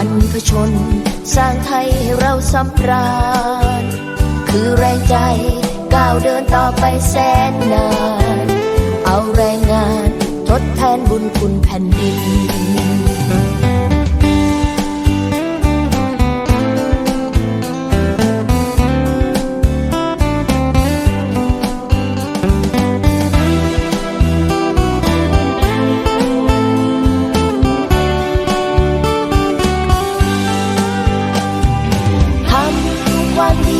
รรพชน สร้างไทยให้เราสำราญ คือแรงใจก้าวเดินต่อไปแสนนาน เอาแรงงานทดแทนบุญคุณแผ่นดิน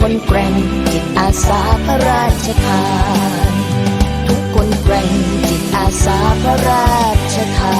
คนแกร่งจิตอาสาพระราชทาน ทุกคนแกร่งจิตอาสาพระราชทาน